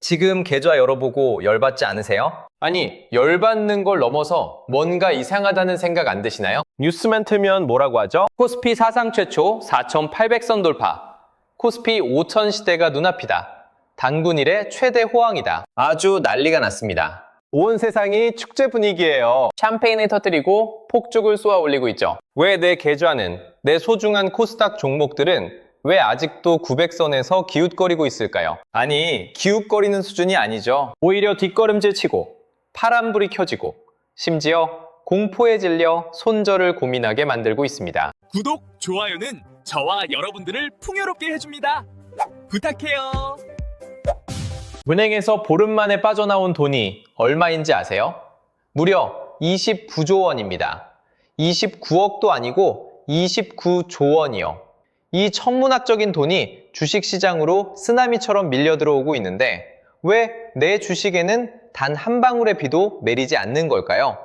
지금 계좌 열어보고 열받지 않으세요? 아니, 열받는 걸 넘어서 뭔가 이상하다는 생각 안 드시나요? 뉴스만 틀면 뭐라고 하죠? 코스피 사상 최초 4,800선 돌파. 코스피 5,000 시대가 눈앞이다. 단군 일의 최대 호황이다. 아주 난리가 났습니다. 온 세상이 축제 분위기예요. 샴페인을 터뜨리고 폭죽을 쏘아 올리고 있죠. 왜 내 계좌는, 내 소중한 코스닥 종목들은 왜 아직도 900선에서 기웃거리고 있을까요? 아니, 기웃거리는 수준이 아니죠. 오히려 뒷걸음질 치고, 파란불이 켜지고, 심지어 공포에 질려 손절을 고민하게 만들고 있습니다. 구독, 좋아요는 저와 여러분들을 풍요롭게 해줍니다. 부탁해요. 은행에서 보름 만에 빠져나온 돈이 얼마인지 아세요? 무려 29조 원입니다. 29억도 아니고 29조 원이요. 이 천문학적인 돈이 주식시장으로 쓰나미처럼 밀려 들어오고 있는데 왜 내 주식에는 단 한 방울의 비도 내리지 않는 걸까요?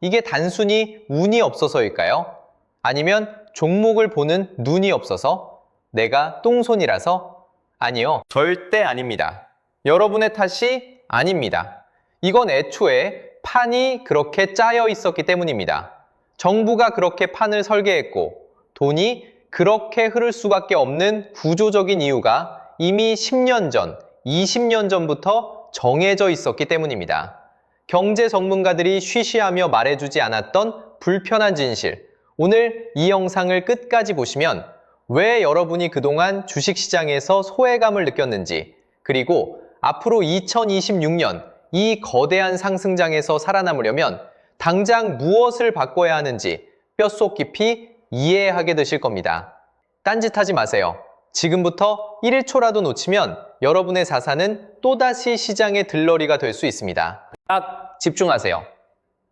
이게 단순히 운이 없어서일까요? 아니면 종목을 보는 눈이 없어서? 내가 똥손이라서? 아니요. 절대 아닙니다. 여러분의 탓이 아닙니다. 이건 애초에 판이 그렇게 짜여 있었기 때문입니다. 정부가 그렇게 판을 설계했고 돈이 그렇게 흐를 수밖에 없는 구조적인 이유가 이미 10년 전, 20년 전부터 정해져 있었기 때문입니다. 경제 전문가들이 쉬쉬하며 말해주지 않았던 불편한 진실. 오늘 이 영상을 끝까지 보시면 왜 여러분이 그동안 주식시장에서 소외감을 느꼈는지, 그리고 앞으로 2026년 이 거대한 상승장에서 살아남으려면 당장 무엇을 바꿔야 하는지 뼛속 깊이 이해하게 되실 겁니다. 딴짓하지 마세요. 지금부터 1초라도 놓치면 여러분의 자산은 또다시 시장의 들러리가 될 수 있습니다. 딱 집중하세요.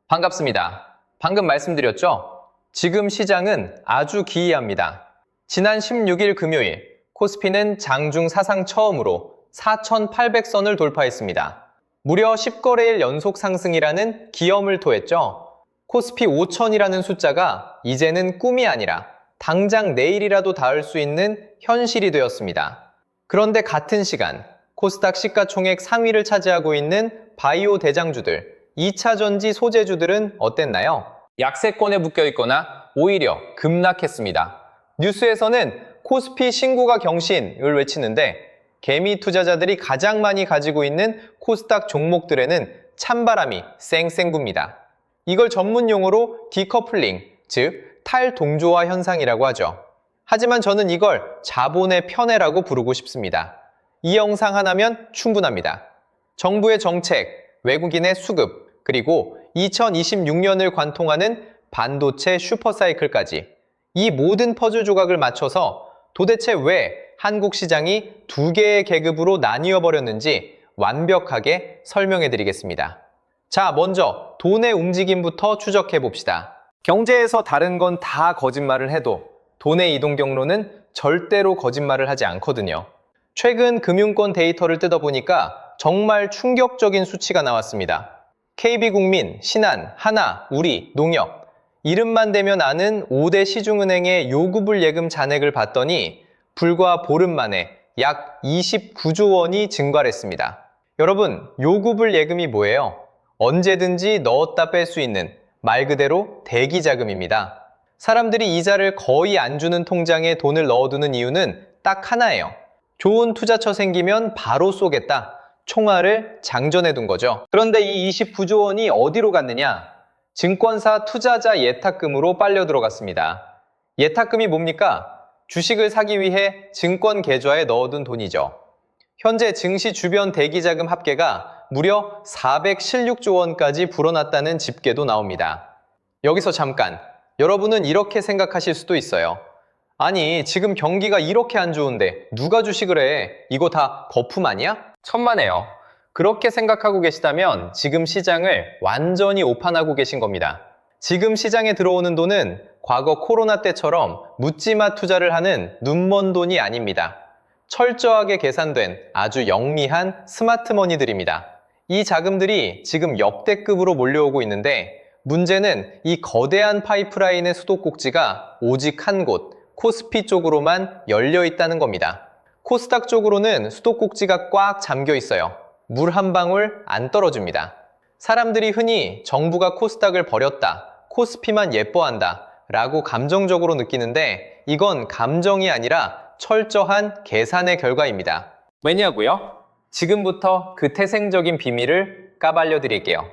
반갑습니다. 방금 말씀드렸죠? 지금 시장은 아주 기이합니다. 지난 16일 금요일 코스피는 장중 사상 처음으로 4,800선을 돌파했습니다. 무려 10거래일 연속 상승이라는 기염을 토했죠. 코스피 5천이라는 숫자가 이제는 꿈이 아니라 당장 내일이라도 닿을 수 있는 현실이 되었습니다. 그런데 같은 시간 코스닥 시가총액 상위를 차지하고 있는 바이오 대장주들, 2차 전지 소재주들은 어땠나요? 약세권에 묶여 있거나 오히려 급락했습니다. 뉴스에서는 코스피 신고가 경신을 외치는데 개미 투자자들이 가장 많이 가지고 있는 코스닥 종목들에는 찬바람이 쌩쌩 붑니다. 이걸 전문 용어로 디커플링, 즉 탈동조화 현상이라고 하죠. 하지만 저는 이걸 자본의 편애라고 부르고 싶습니다. 이 영상 하나면 충분합니다. 정부의 정책, 외국인의 수급, 그리고 2026년을 관통하는 반도체 슈퍼사이클까지 이 모든 퍼즐 조각을 맞춰서 도대체 왜 한국 시장이 두 개의 계급으로 나뉘어 버렸는지 완벽하게 설명해 드리겠습니다. 자, 먼저 돈의 움직임부터 추적해 봅시다. 경제에서 다른 건 다 거짓말을 해도 돈의 이동 경로는 절대로 거짓말을 하지 않거든요. 최근 금융권 데이터를 뜯어보니까 정말 충격적인 수치가 나왔습니다. KB국민, 신한, 하나, 우리, 농협. 이름만 대면 아는 5대 시중은행의 요구불 예금 잔액을 봤더니 불과 보름 만에 약 29조 원이 증발했습니다. 여러분, 요구불 예금이 뭐예요? 언제든지 넣었다 뺄 수 있는 말 그대로 대기 자금입니다. 사람들이 이자를 거의 안 주는 통장에 돈을 넣어두는 이유는 딱 하나예요. 좋은 투자처 생기면 바로 쏘겠다. 총알을 장전해 둔 거죠. 그런데 이 29조 원이 어디로 갔느냐? 증권사 투자자 예탁금으로 빨려 들어갔습니다. 예탁금이 뭡니까? 주식을 사기 위해 증권 계좌에 넣어둔 돈이죠. 현재 증시 주변 대기 자금 합계가 무려 416조 원까지 불어났다는 집계도 나옵니다. 여기서 잠깐, 여러분은 이렇게 생각하실 수도 있어요. 아니, 지금 경기가 이렇게 안 좋은데 누가 주식을 해? 이거 다 거품 아니야? 천만에요. 그렇게 생각하고 계시다면 지금 시장을 완전히 오판하고 계신 겁니다. 지금 시장에 들어오는 돈은 과거 코로나 때처럼 묻지마 투자를 하는 눈먼 돈이 아닙니다. 철저하게 계산된 아주 영리한 스마트머니들입니다. 이 자금들이 지금 역대급으로 몰려오고 있는데 문제는 이 거대한 파이프라인의 수도꼭지가 오직 한 곳, 코스피 쪽으로만 열려 있다는 겁니다. 코스닥 쪽으로는 수도꼭지가 꽉 잠겨 있어요. 물 한 방울 안 떨어집니다. 사람들이 흔히 정부가 코스닥을 버렸다, 코스피만 예뻐한다, 라고 감정적으로 느끼는데 이건 감정이 아니라 철저한 계산의 결과입니다. 왜냐고요? 지금부터 그 태생적인 비밀을 까발려 드릴게요.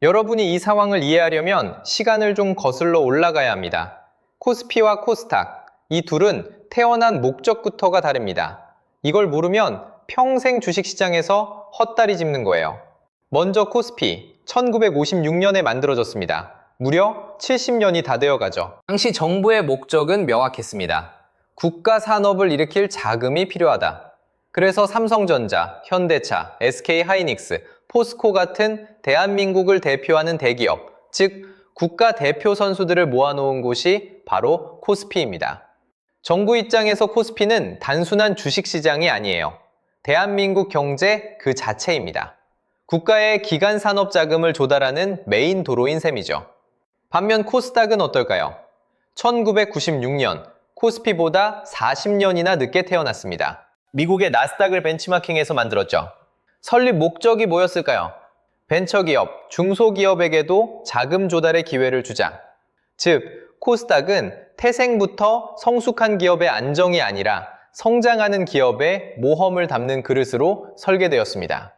여러분이 이 상황을 이해하려면 시간을 좀 거슬러 올라가야 합니다. 코스피와 코스닥, 이 둘은 태어난 목적부터가 다릅니다. 이걸 모르면 평생 주식시장에서 헛다리 짚는 거예요. 먼저 코스피, 1956년에 만들어졌습니다. 무려 70년이 다 되어 가죠. 당시 정부의 목적은 명확했습니다. 국가 산업을 일으킬 자금이 필요하다. 그래서 삼성전자, 현대차, SK 하이닉스, 포스코 같은 대한민국을 대표하는 대기업, 즉 국가 대표 선수들을 모아놓은 곳이 바로 코스피입니다. 정부 입장에서 코스피는 단순한 주식시장이 아니에요. 대한민국 경제 그 자체입니다. 국가의 기간 산업 자금을 조달하는 메인 도로인 셈이죠. 반면 코스닥은 어떨까요? 1996년 코스피보다 40년이나 늦게 태어났습니다. 미국의 나스닥을 벤치마킹해서 만들었죠. 설립 목적이 뭐였을까요? 벤처기업, 중소기업에게도 자금 조달의 기회를 주자. 즉, 코스닥은 태생부터 성숙한 기업의 안정이 아니라 성장하는 기업의 모험을 담는 그릇으로 설계되었습니다.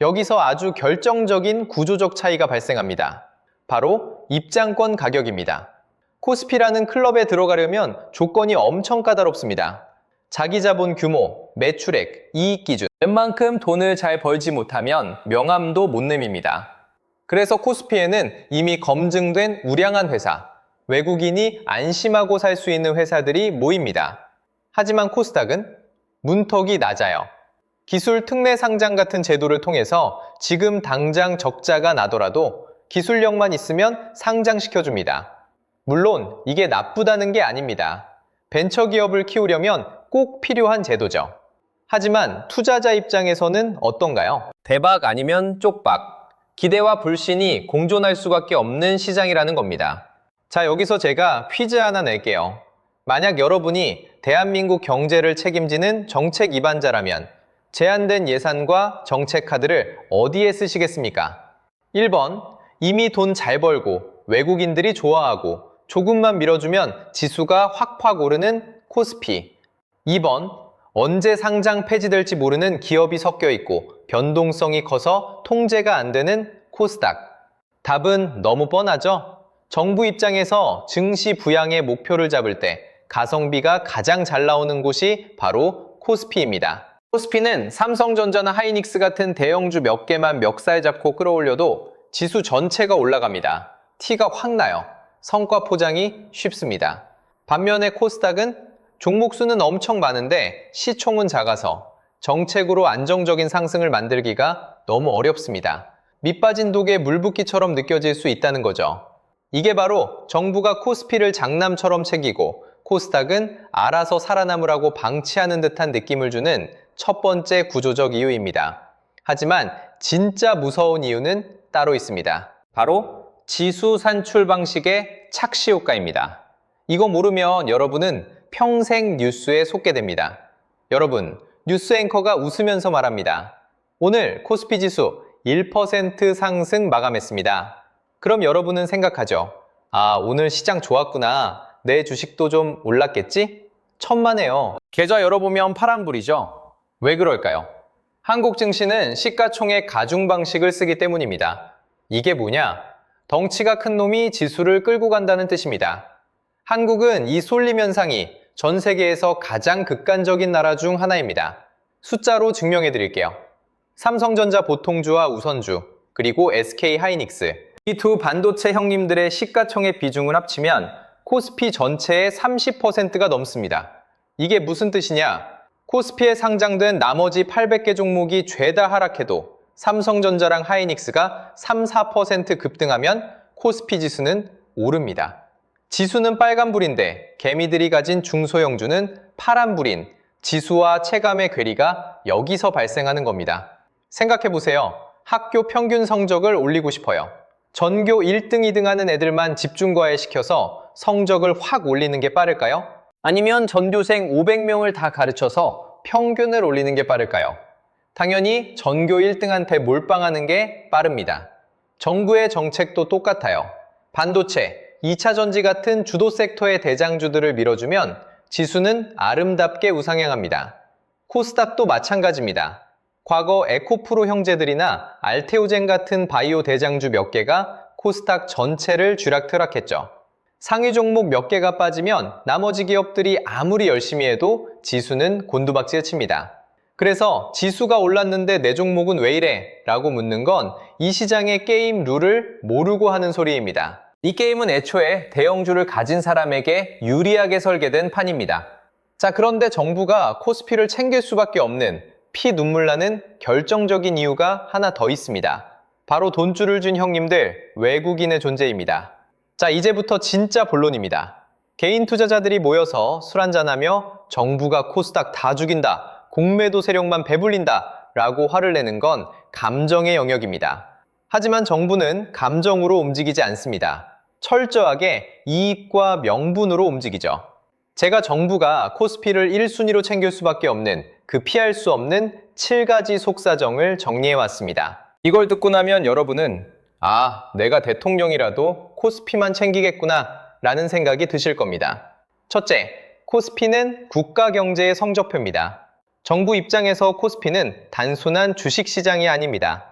여기서 아주 결정적인 구조적 차이가 발생합니다. 바로 입장권 가격입니다. 코스피라는 클럽에 들어가려면 조건이 엄청 까다롭습니다. 자기 자본 규모, 매출액, 이익 기준, 웬만큼 돈을 잘 벌지 못하면 명함도 못 내밉니다. 그래서 코스피에는 이미 검증된 우량한 회사, 외국인이 안심하고 살 수 있는 회사들이 모입니다. 하지만 코스닥은 문턱이 낮아요. 기술 특례 상장 같은 제도를 통해서 지금 당장 적자가 나더라도 기술력만 있으면 상장시켜줍니다. 물론 이게 나쁘다는 게 아닙니다. 벤처 기업을 키우려면 꼭 필요한 제도죠. 하지만 투자자 입장에서는 어떤가요? 대박 아니면 쪽박. 기대와 불신이 공존할 수밖에 없는 시장이라는 겁니다. 자, 여기서 제가 퀴즈 하나 낼게요. 만약 여러분이 대한민국 경제를 책임지는 정책 입안자라면 제한된 예산과 정책 카드를 어디에 쓰시겠습니까? 1번, 이미 돈 잘 벌고 외국인들이 좋아하고 조금만 밀어주면 지수가 확확 오르는 코스피. 2번, 언제 상장 폐지될지 모르는 기업이 섞여 있고 변동성이 커서 통제가 안 되는 코스닥. 답은 너무 뻔하죠? 정부 입장에서 증시 부양의 목표를 잡을 때 가성비가 가장 잘 나오는 곳이 바로 코스피입니다. 코스피는 삼성전자나 하이닉스 같은 대형주 몇 개만 멱살 잡고 끌어올려도 지수 전체가 올라갑니다. 티가 확 나요. 성과 포장이 쉽습니다. 반면에 코스닥은 종목 수는 엄청 많은데 시총은 작아서 정책으로 안정적인 상승을 만들기가 너무 어렵습니다. 밑빠진 독에 물 붓기처럼 느껴질 수 있다는 거죠. 이게 바로 정부가 코스피를 장남처럼 챙기고 코스닥은 알아서 살아남으라고 방치하는 듯한 느낌을 주는 첫 번째 구조적 이유입니다. 하지만 진짜 무서운 이유는 따로 있습니다. 바로 지수 산출 방식의 착시 효과입니다. 이거 모르면 여러분은 평생 뉴스에 속게 됩니다. 여러분, 뉴스 앵커가 웃으면서 말합니다. 오늘 코스피 지수 1% 상승 마감했습니다. 그럼 여러분은 생각하죠. 아, 오늘 시장 좋았구나. 내 주식도 좀 올랐겠지? 천만에요. 계좌 열어보면 파란불이죠? 왜 그럴까요? 한국 증시는 시가총액 가중 방식을 쓰기 때문입니다. 이게 뭐냐? 덩치가 큰 놈이 지수를 끌고 간다는 뜻입니다. 한국은 이 쏠림 현상이 전 세계에서 가장 극단적인 나라 중 하나입니다. 숫자로 증명해 드릴게요. 삼성전자 보통주와 우선주, 그리고 SK 하이닉스. 이 두 반도체 형님들의 시가총액 비중을 합치면 코스피 전체의 30%가 넘습니다. 이게 무슨 뜻이냐? 코스피에 상장된 나머지 800개 종목이 죄다 하락해도 삼성전자랑 하이닉스가 3, 4% 급등하면 코스피 지수는 오릅니다. 지수는 빨간불인데 개미들이 가진 중소형주는 파란불인 지수와 체감의 괴리가 여기서 발생하는 겁니다. 생각해보세요. 학교 평균 성적을 올리고 싶어요. 전교 1등, 2등 하는 애들만 집중 과외시켜서 성적을 확 올리는 게 빠를까요? 아니면 전교생 500명을 다 가르쳐서 평균을 올리는 게 빠를까요? 당연히 전교 1등한테 몰빵하는 게 빠릅니다. 정부의 정책도 똑같아요. 반도체, 2차 전지 같은 주도 섹터의 대장주들을 밀어주면 지수는 아름답게 우상향합니다. 코스닥도 마찬가지입니다. 과거 에코프로 형제들이나 알테오젠 같은 바이오 대장주 몇 개가 코스닥 전체를 쥐락트락했죠. 상위 종목 몇 개가 빠지면 나머지 기업들이 아무리 열심히 해도 지수는 곤두박질 칩니다. 그래서 지수가 올랐는데 내 종목은 왜 이래? 라고 묻는 건 이 시장의 게임 룰을 모르고 하는 소리입니다. 이 게임은 애초에 대형주를 가진 사람에게 유리하게 설계된 판입니다. 자, 그런데 정부가 코스피를 챙길 수밖에 없는 피 눈물 나는 결정적인 이유가 하나 더 있습니다. 바로 돈줄을 준 형님들, 외국인의 존재입니다. 자, 이제부터 진짜 본론입니다. 개인 투자자들이 모여서 술 한잔하며 정부가 코스닥 다 죽인다, 공매도 세력만 배불린다 라고 화를 내는 건 감정의 영역입니다. 하지만 정부는 감정으로 움직이지 않습니다. 철저하게 이익과 명분으로 움직이죠. 제가 정부가 코스피를 1순위로 챙길 수밖에 없는 그 피할 수 없는 7가지 속사정을 정리해 왔습니다. 이걸 듣고 나면 여러분은 아, 내가 대통령이라도 코스피만 챙기겠구나 라는 생각이 드실 겁니다. 첫째, 코스피는 국가 경제의 성적표입니다. 정부 입장에서 코스피는 단순한 주식 시장이 아닙니다.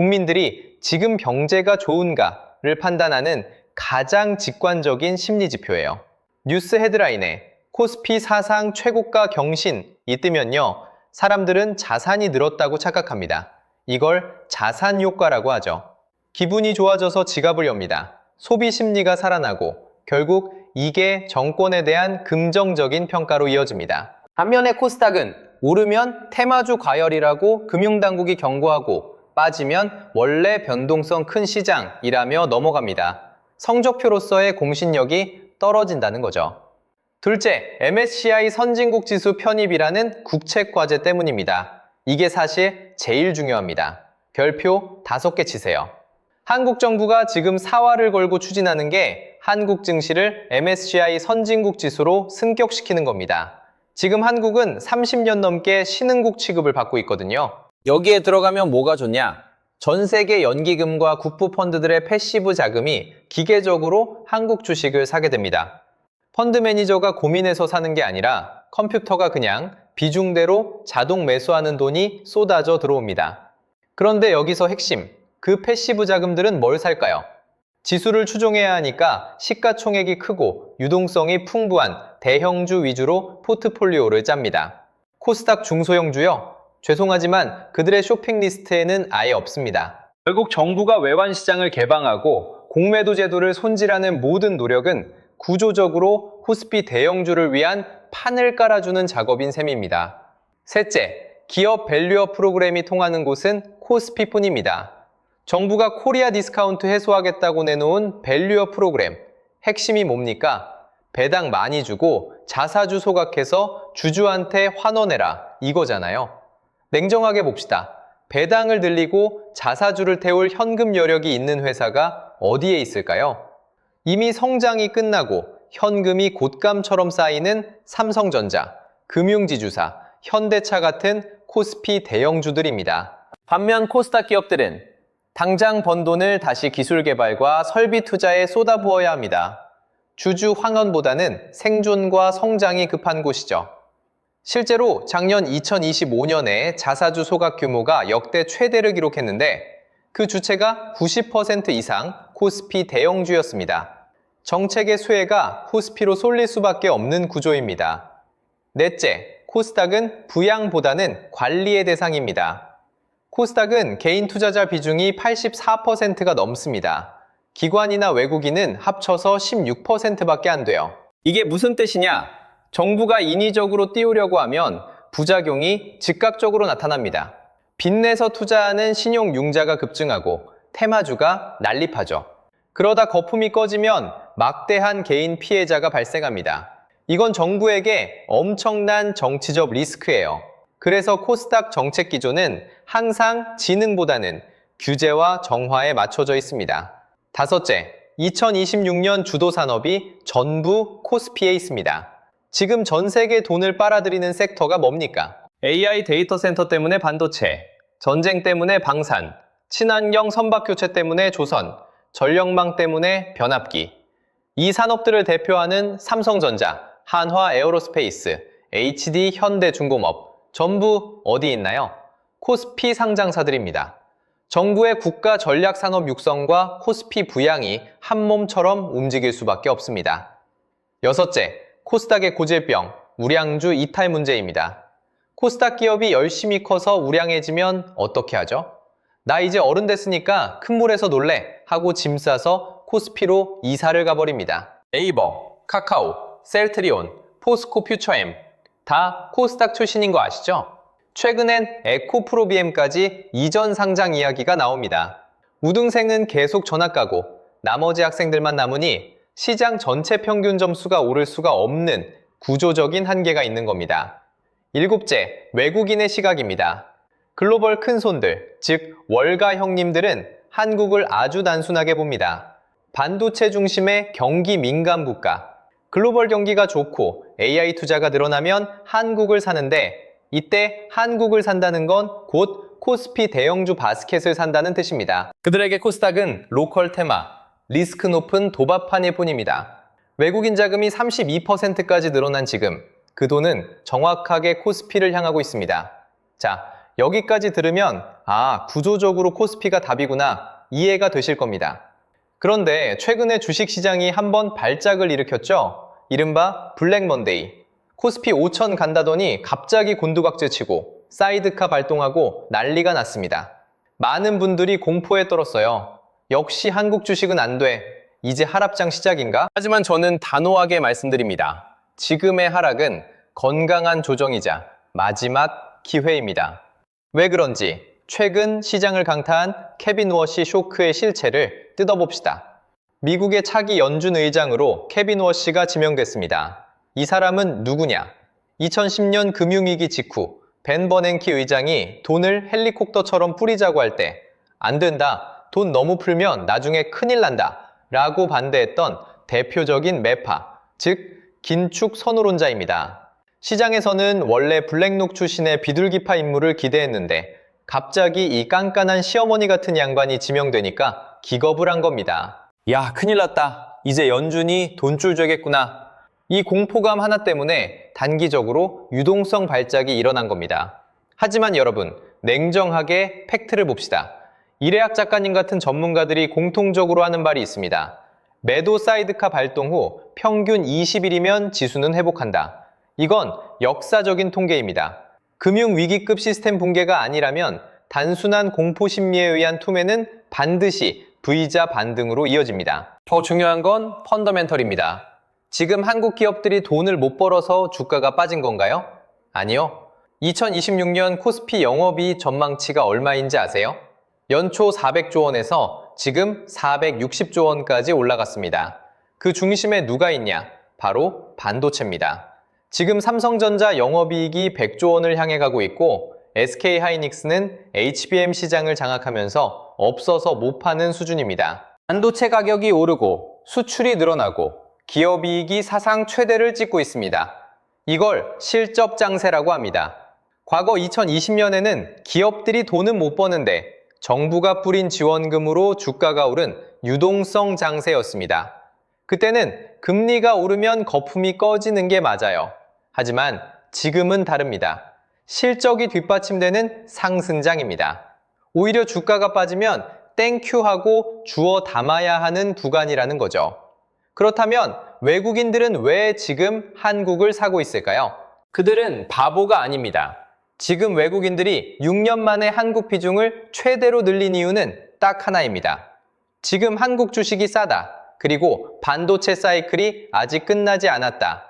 국민들이 지금 경제가 좋은가를 판단하는 가장 직관적인 심리 지표예요. 뉴스 헤드라인에 코스피 사상 최고가 경신이 뜨면요. 사람들은 자산이 늘었다고 착각합니다. 이걸 자산 효과라고 하죠. 기분이 좋아져서 지갑을 엽니다. 소비 심리가 살아나고 결국 이게 정권에 대한 긍정적인 평가로 이어집니다. 반면에 코스닥은 오르면 테마주 과열이라고 금융당국이 경고하고 빠지면 원래 변동성 큰 시장이라며 넘어갑니다. 성적표로서의 공신력이 떨어진다는 거죠. 둘째, MSCI 선진국 지수 편입이라는 국책 과제 때문입니다. 이게 사실 제일 중요합니다. 별표 5개 치세요. 한국 정부가 지금 사활을 걸고 추진하는 게 한국 증시를 MSCI 선진국 지수로 승격시키는 겁니다. 지금 한국은 30년 넘게 신흥국 취급을 받고 있거든요. 여기에 들어가면 뭐가 좋냐? 전 세계 연기금과 국부 펀드들의 패시브 자금이 기계적으로 한국 주식을 사게 됩니다. 펀드 매니저가 고민해서 사는 게 아니라 컴퓨터가 그냥 비중대로 자동 매수하는 돈이 쏟아져 들어옵니다. 그런데 여기서 핵심, 그 패시브 자금들은 뭘 살까요? 지수를 추종해야 하니까 시가총액이 크고 유동성이 풍부한 대형주 위주로 포트폴리오를 짭니다. 코스닥 중소형주요? 죄송하지만 그들의 쇼핑 리스트에는 아예 없습니다. 결국 정부가 외환 시장을 개방하고 공매도 제도를 손질하는 모든 노력은 구조적으로 코스피 대형주를 위한 판을 깔아주는 작업인 셈입니다. 셋째, 기업 밸류업 프로그램이 통하는 곳은 코스피뿐입니다. 정부가 코리아 디스카운트 해소하겠다고 내놓은 밸류업 프로그램. 핵심이 뭡니까? 배당 많이 주고 자사주 소각해서 주주한테 환원해라. 이거잖아요. 냉정하게 봅시다. 배당을 늘리고 자사주를 태울 현금 여력이 있는 회사가 어디에 있을까요? 이미 성장이 끝나고 현금이 곶감처럼 쌓이는 삼성전자, 금융지주사, 현대차 같은 코스피 대형주들입니다. 반면 코스닥 기업들은 당장 번 돈을 다시 기술 개발과 설비 투자에 쏟아부어야 합니다. 주주 환원보다는 생존과 성장이 급한 곳이죠. 실제로 작년 2025년에 자사주 소각 규모가 역대 최대를 기록했는데 그 주체가 90% 이상 코스피 대형주였습니다. 정책의 수혜가 코스피로 쏠릴 수밖에 없는 구조입니다. 넷째, 코스닥은 부양보다는 관리의 대상입니다. 코스닥은 개인 투자자 비중이 84%가 넘습니다. 기관이나 외국인은 합쳐서 16%밖에 안 돼요. 이게 무슨 뜻이냐? 정부가 인위적으로 띄우려고 하면 부작용이 즉각적으로 나타납니다. 빚내서 투자하는 신용 융자가 급증하고 테마주가 난립하죠. 그러다 거품이 꺼지면 막대한 개인 피해자가 발생합니다. 이건 정부에게 엄청난 정치적 리스크예요. 그래서 코스닥 정책 기조는 항상 지능보다는 규제와 정화에 맞춰져 있습니다. 다섯째, 2026년 주도 산업이 전부 코스피에 있습니다. 지금 전 세계 돈을 빨아들이는 섹터가 뭡니까? AI 데이터 센터 때문에 반도체, 전쟁 때문에 방산, 친환경 선박 교체 때문에 조선, 전력망 때문에 변압기. 이 산업들을 대표하는 삼성전자, 한화 에어로스페이스, HD 현대중공업 전부 어디 있나요? 코스피 상장사들입니다. 정부의 국가 전략 산업 육성과 코스피 부양이 한 몸처럼 움직일 수밖에 없습니다. 여섯째, 코스닥의 고질병, 우량주 이탈 문제입니다. 코스닥 기업이 열심히 커서 우량해지면 어떻게 하죠? 나 이제 어른 됐으니까 큰 물에서 놀래 하고 짐 싸서 코스피로 이사를 가버립니다. 네이버, 카카오, 셀트리온, 포스코 퓨처엠 다 코스닥 출신인 거 아시죠? 최근엔 에코프로비엠까지 이전 상장 이야기가 나옵니다. 우등생은 계속 전학 가고 나머지 학생들만 남으니 시장 전체 평균 점수가 오를 수가 없는 구조적인 한계가 있는 겁니다. 일곱째, 외국인의 시각입니다. 글로벌 큰손들, 즉 월가 형님들은 한국을 아주 단순하게 봅니다. 반도체 중심의 경기 민감 국가. 글로벌 경기가 좋고 AI 투자가 늘어나면 한국을 사는데 이때 한국을 산다는 건 곧 코스피 대형주 바스켓을 산다는 뜻입니다. 그들에게 코스닥은 로컬 테마, 리스크 높은 도박판일 뿐입니다. 외국인 자금이 32%까지 늘어난 지금 그 돈은 정확하게 코스피를 향하고 있습니다. 자, 여기까지 들으면 아, 구조적으로 코스피가 답이구나 이해가 되실 겁니다. 그런데 최근에 주식시장이 한번 발작을 일으켰죠? 이른바 블랙 먼데이. 코스피 5천 간다더니 갑자기 곤두박질 치고 사이드카 발동하고 난리가 났습니다. 많은 분들이 공포에 떨었어요. 역시 한국 주식은 안 돼. 이제 하락장 시작인가? 하지만 저는 단호하게 말씀드립니다. 지금의 하락은 건강한 조정이자 마지막 기회입니다. 왜 그런지 최근 시장을 강타한 케빈 워시 쇼크의 실체를 뜯어봅시다. 미국의 차기 연준 의장으로 케빈 워시가 지명됐습니다. 이 사람은 누구냐? 2010년 금융위기 직후 벤 버냉키 의장이 돈을 헬리콥터처럼 뿌리자고 할 때 안 된다. 돈 너무 풀면 나중에 큰일 난다. 라고 반대했던 대표적인 매파, 즉 긴축 선호론자입니다. 시장에서는 원래 블랙록 출신의 비둘기파 인물을 기대했는데 갑자기 이 깐깐한 시어머니 같은 양반이 지명되니까 기겁을 한 겁니다. 야, 큰일 났다. 이제 연준이 돈줄 줘야겠구나. 이 공포감 하나 때문에 단기적으로 유동성 발작이 일어난 겁니다. 하지만 여러분, 냉정하게 팩트를 봅시다. 이래학 작가님 같은 전문가들이 공통적으로 하는 말이 있습니다. 매도 사이드카 발동 후 평균 20일이면 지수는 회복한다. 이건 역사적인 통계입니다. 금융위기급 시스템 붕괴가 아니라면 단순한 공포 심리에 의한 투매는 반드시 V자 반등으로 이어집니다. 더 중요한 건 펀더멘털입니다. 지금 한국 기업들이 돈을 못 벌어서 주가가 빠진 건가요? 아니요. 2026년 코스피 영업이익 전망치가 얼마인지 아세요? 연초 400조 원에서 지금 460조 원까지 올라갔습니다. 그 중심에 누가 있냐? 바로 반도체입니다. 지금 삼성전자 영업이익이 100조 원을 향해 가고 있고 SK 하이닉스는 HBM 시장을 장악하면서 없어서 못 파는 수준입니다. 반도체 가격이 오르고 수출이 늘어나고 기업이익이 사상 최대를 찍고 있습니다. 이걸 실적 장세라고 합니다. 과거 2020년에는 기업들이 돈은 못 버는데 정부가 뿌린 지원금으로 주가가 오른 유동성 장세였습니다. 그때는 금리가 오르면 거품이 꺼지는 게 맞아요. 하지만 지금은 다릅니다. 실적이 뒷받침되는 상승장입니다. 오히려 주가가 빠지면 땡큐 하고 주워 담아야 하는 구간이라는 거죠. 그렇다면 외국인들은 왜 지금 한국을 사고 있을까요? 그들은 바보가 아닙니다. 지금 외국인들이 6년 만에 한국 비중을 최대로 늘린 이유는 딱 하나입니다. 지금 한국 주식이 싸다. 그리고 반도체 사이클이 아직 끝나지 않았다.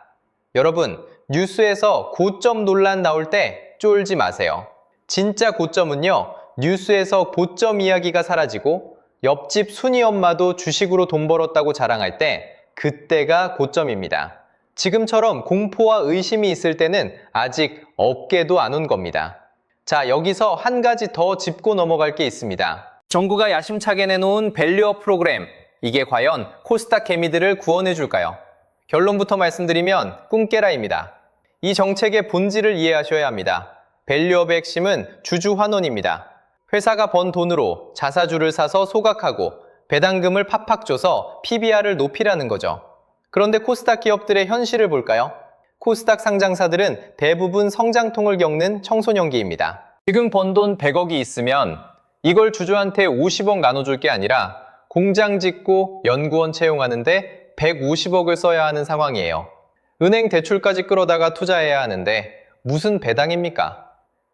여러분, 뉴스에서 고점 논란 나올 때 쫄지 마세요. 진짜 고점은요, 뉴스에서 고점 이야기가 사라지고 옆집 순이 엄마도 주식으로 돈 벌었다고 자랑할 때 그때가 고점입니다. 지금처럼 공포와 의심이 있을 때는 아직 업계도 안 온 겁니다. 자, 여기서 한 가지 더 짚고 넘어갈 게 있습니다. 정부가 야심차게 내놓은 밸류업 프로그램. 이게 과연 코스닥 개미들을 구원해 줄까요? 결론부터 말씀드리면 꿈깨라입니다. 이 정책의 본질을 이해하셔야 합니다. 밸류업의 핵심은 주주 환원입니다. 회사가 번 돈으로 자사주를 사서 소각하고 배당금을 팍팍 줘서 PBR을 높이라는 거죠. 그런데 코스닥 기업들의 현실을 볼까요? 코스닥 상장사들은 대부분 성장통을 겪는 청소년기입니다. 지금 번 돈 100억이 있으면 이걸 주주한테 50억 나눠줄 게 아니라 공장 짓고 연구원 채용하는데 150억을 써야 하는 상황이에요. 은행 대출까지 끌어다가 투자해야 하는데 무슨 배당입니까?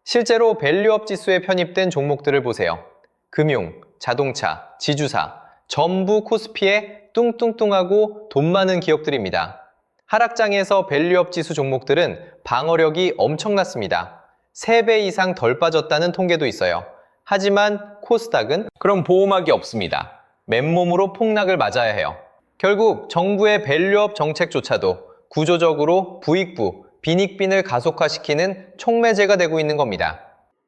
실제로 밸류업 지수에 편입된 종목들을 보세요. 금융, 자동차, 지주사, 전부 코스피에 뚱뚱뚱하고 돈 많은 기업들입니다. 하락장에서 밸류업 지수 종목들은 방어력이 엄청났습니다. 3배 이상 덜 빠졌다는 통계도 있어요. 하지만 코스닥은 그럼 보호막이 없습니다. 맨몸으로 폭락을 맞아야 해요. 결국 정부의 밸류업 정책조차도 구조적으로 부익부, 빈익빈을 가속화시키는 촉매제가 되고 있는 겁니다.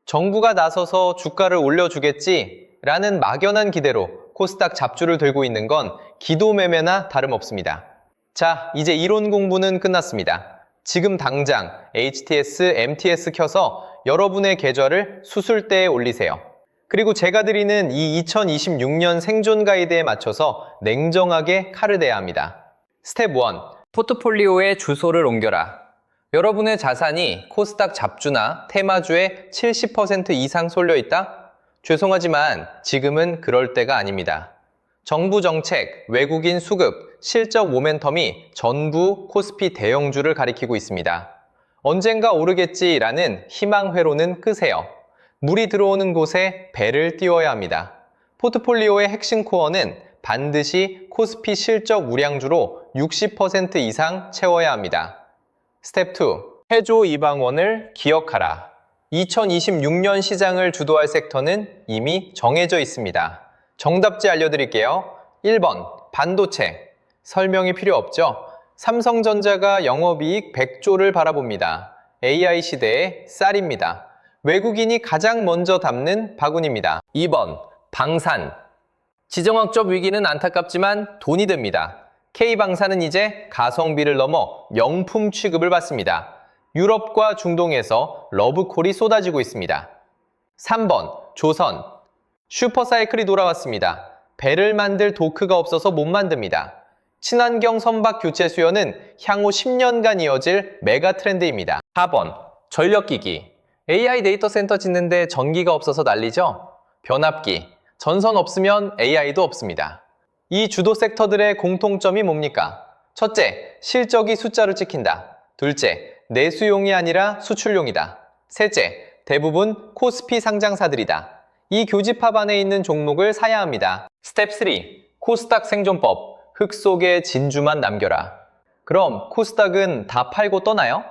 정부가 나서서 주가를 올려주겠지라는 막연한 기대로 코스닥 잡주를 들고 있는 건 기도 매매나 다름없습니다. 자, 이제 이론 공부는 끝났습니다. 지금 당장 HTS, MTS 켜서 여러분의 계좌를 수술대에 올리세요. 그리고 제가 드리는 이 2026년 생존 가이드에 맞춰서 냉정하게 칼을 대야 합니다. 스텝 1. 포트폴리오의 주소를 옮겨라. 여러분의 자산이 코스닥 잡주나 테마주의 70% 이상 쏠려 있다? 죄송하지만 지금은 그럴 때가 아닙니다. 정부 정책, 외국인 수급, 실적 모멘텀이 전부 코스피 대형주를 가리키고 있습니다. 언젠가 오르겠지라는 희망 회로는 끄세요. 물이 들어오는 곳에 배를 띄워야 합니다. 포트폴리오의 핵심 코어는 반드시 코스피 실적 우량주로 60% 이상 채워야 합니다. 스텝 2. 해조 이방원을 기억하라. 2026년 시장을 주도할 섹터는 이미 정해져 있습니다. 정답지 알려드릴게요. 1번, 반도체. 설명이 필요 없죠? 삼성전자가 영업이익 100조를 바라봅니다. AI 시대의 쌀입니다. 외국인이 가장 먼저 담는 바구니입니다. 2번, 방산. 지정학적 위기는 안타깝지만 돈이 듭니다. K방산은 이제 가성비를 넘어 명품 취급을 받습니다. 유럽과 중동에서 러브콜이 쏟아지고 있습니다. 3번, 조선. 슈퍼사이클이 돌아왔습니다. 배를 만들 도크가 없어서 못 만듭니다. 친환경 선박 교체 수요는 향후 10년간 이어질 메가 트렌드입니다. 4번, 전력기기. AI 데이터 센터 짓는데 전기가 없어서 난리죠? 변압기. 전선 없으면 AI도 없습니다. 이 주도 섹터들의 공통점이 뭡니까? 첫째, 실적이 숫자로 찍힌다. 둘째, 내수용이 아니라 수출용이다. 셋째, 대부분 코스피 상장사들이다. 이 교집합 안에 있는 종목을 사야 합니다. 스텝 3. 코스닥 생존법. 흙 속에 진주만 남겨라. 그럼 코스닥은 다 팔고 떠나요?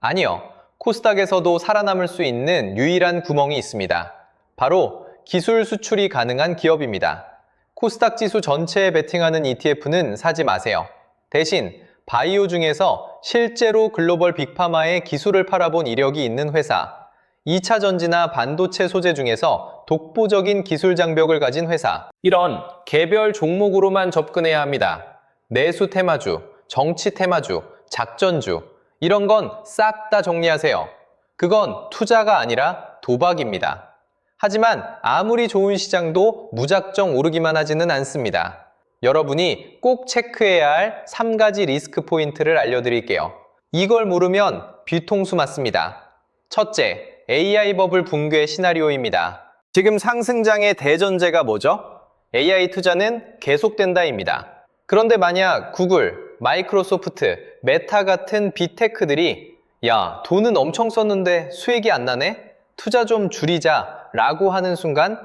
아니요. 코스닥에서도 살아남을 수 있는 유일한 구멍이 있습니다. 바로 기술 수출이 가능한 기업입니다. 코스닥 지수 전체에 베팅하는 ETF는 사지 마세요. 대신 바이오 중에서 실제로 글로벌 빅파마의 기술을 팔아본 이력이 있는 회사, 2차 전지나 반도체 소재 중에서 독보적인 기술 장벽을 가진 회사, 이런 개별 종목으로만 접근해야 합니다. 내수 테마주, 정치 테마주, 작전주, 이런 건 싹 다 정리하세요. 그건 투자가 아니라 도박입니다. 하지만 아무리 좋은 시장도 무작정 오르기만 하지는 않습니다. 여러분이 꼭 체크해야 할 3가지 리스크 포인트를 알려드릴게요. 이걸 모르면 뒤통수 맞습니다. 첫째, AI 버블 붕괴 시나리오입니다. 지금 상승장의 대전제가 뭐죠? AI 투자는 계속된다입니다. 그런데 만약 구글, 마이크로소프트, 메타 같은 빅테크들이 야, 돈은 엄청 썼는데 수익이 안 나네? 투자 좀 줄이자 라고 하는 순간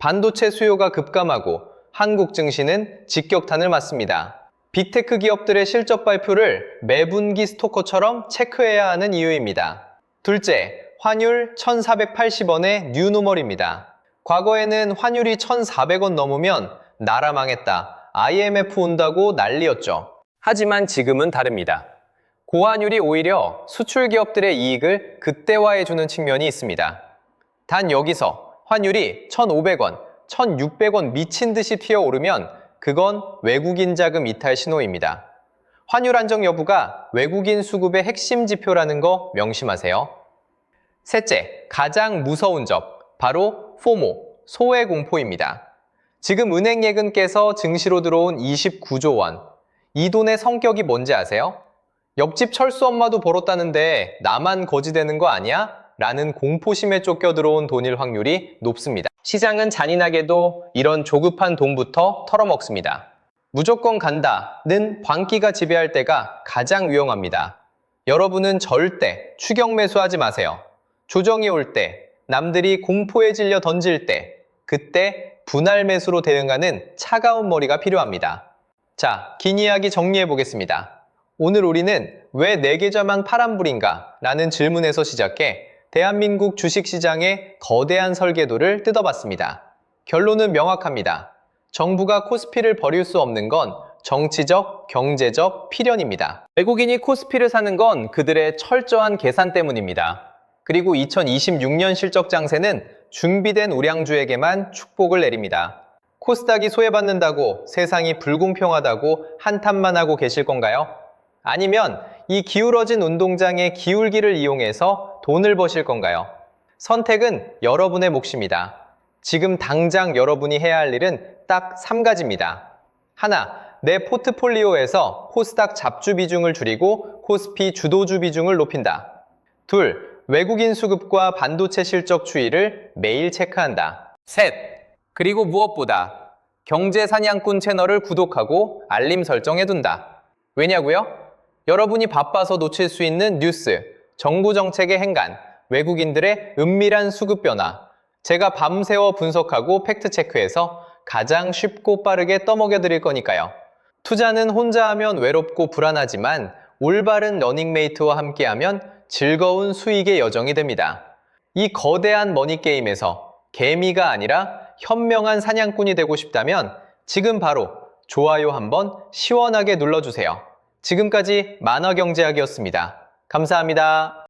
반도체 수요가 급감하고 한국 증시는 직격탄을 맞습니다. 빅테크 기업들의 실적 발표를 매분기 스토커처럼 체크해야 하는 이유입니다. 둘째, 환율 1480원의 뉴노멀입니다. 과거에는 환율이 1400원 넘으면 나라 망했다, IMF 온다고 난리였죠. 하지만 지금은 다릅니다. 고환율이 오히려 수출 기업들의 이익을 극대화해주는 측면이 있습니다. 단 여기서 환율이 1,500원, 1,600원 미친 듯이 튀어오르면 그건 외국인 자금 이탈 신호입니다. 환율 안정 여부가 외국인 수급의 핵심 지표라는 거 명심하세요. 셋째, 가장 무서운 적, 바로 포모, 소외 공포입니다. 지금 은행 예금께서 증시로 들어온 29조 원. 이 돈의 성격이 뭔지 아세요? 옆집 철수 엄마도 벌었다는데 나만 거지 되는 거 아니야? 라는 공포심에 쫓겨 들어온 돈일 확률이 높습니다. 시장은 잔인하게도 이런 조급한 돈부터 털어먹습니다. 무조건 간다는 광기가 지배할 때가 가장 위험합니다. 여러분은 절대 추격 매수하지 마세요. 조정이 올 때, 남들이 공포에 질려 던질 때, 그때 분할 매수로 대응하는 차가운 머리가 필요합니다. 자, 긴 이야기 정리해 보겠습니다. 오늘 우리는 왜 내 계좌만 파란불인가? 라는 질문에서 시작해 대한민국 주식시장의 거대한 설계도를 뜯어봤습니다. 결론은 명확합니다. 정부가 코스피를 버릴 수 없는 건 정치적, 경제적 필연입니다. 외국인이 코스피를 사는 건 그들의 철저한 계산 때문입니다. 그리고 2026년 실적 장세는 준비된 우량주에게만 축복을 내립니다. 코스닥이 소외받는다고 세상이 불공평하다고 한탄만 하고 계실 건가요? 아니면 이 기울어진 운동장의 기울기를 이용해서 돈을 버실 건가요? 선택은 여러분의 몫입니다. 지금 당장 여러분이 해야 할 일은 딱 3가지입니다. 하나, 내 포트폴리오에서 코스닥 잡주 비중을 줄이고 코스피 주도주 비중을 높인다. 둘, 외국인 수급과 반도체 실적 추이를 매일 체크한다. 셋, 그리고 무엇보다 경제 사냥꾼 채널을 구독하고 알림 설정해둔다. 왜냐고요? 여러분이 바빠서 놓칠 수 있는 뉴스, 정부 정책의 행간, 외국인들의 은밀한 수급 변화, 제가 밤새워 분석하고 팩트체크해서 가장 쉽고 빠르게 떠먹여 드릴 거니까요. 투자는 혼자 하면 외롭고 불안하지만 올바른 러닝메이트와 함께하면 즐거운 수익의 여정이 됩니다. 이 거대한 머니게임에서 개미가 아니라 현명한 사냥꾼이 되고 싶다면 지금 바로 좋아요 한번 시원하게 눌러주세요. 지금까지 만화경제학이었습니다. 감사합니다.